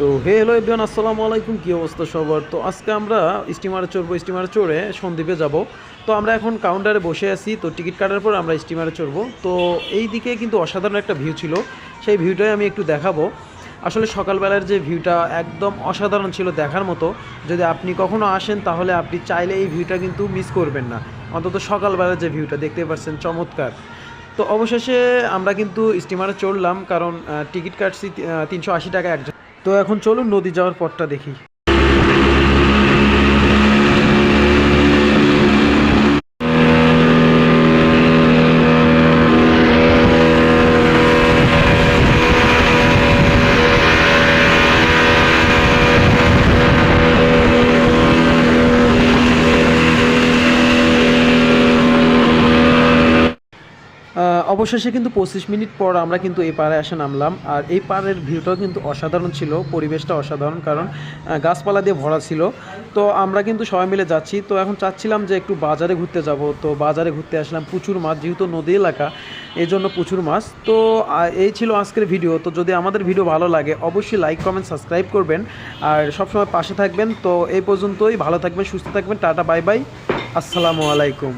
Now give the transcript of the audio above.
তো হে hello everyone, আসসালামু আলাইকুম, কী অবস্থা সবার? তো আজকে আমরা স্টিমারে চড়বো, স্টিমারে চড়ে সন্দ্বীপে যাব। তো আমরা এখন কাউন্টারে বসে আছি, তো টিকিট কাটার পর আমরা স্টিমারে চড়বো। তো এই দিকে কিন্তু অসাধারণ একটা ভিউ ছিল, সেই ভিউটাই আমি একটু দেখাবো। আসলে সকালবেলার যে ভিউটা একদম অসাধারণ ছিল দেখার মতো। যদি আপনি কখনো আসেন, তাহলে আপনি চাইলে এই ভিউটা কিন্তু মিস করবেন না। অন্তত সকালবেলার যে ভিউটা দেখতে পাচ্ছেন চমৎকার। তো অবশেষে আমরা কিন্তু স্টিমারে চড়লাম, কারণ টিকিট কাটছি তিনশো আশি টাকা একজন তো এখন চলুন নদী যাওয়ার পথটা দেখি। অবশেষে কিন্তু পঁচিশ মিনিট পর আমরা কিন্তু এই পাড়ে এসে নামলাম। আর এই পাড়ের ভিউটাও কিন্তু অসাধারণ ছিল, পরিবেশটা অসাধারণ কারণ গাছপালা দিয়ে ভরা ছিল। তো আমরা কিন্তু সবাই মিলে যাচ্ছি। তো এখন চাচ্ছিলাম যে একটু বাজারে ঘুরতে যাব। তো বাজারে ঘুরতে আসলাম প্রচুর মাছ, যেহেতু নদী এলাকা, এই জন্য প্রচুর মাছ। তো এই ছিল আজকের ভিডিও। তো যদি আমাদের ভিডিও ভালো লাগে, অবশ্যই লাইক, কমেন্ট, সাবস্ক্রাইব করবেন। আর সবসময় পাশে থাকবেন। তো এই পর্যন্তই। ভালো থাকবেন, সুস্থ থাকবেন। টাটা, বাই বাই। আসসালামু আলাইকুম।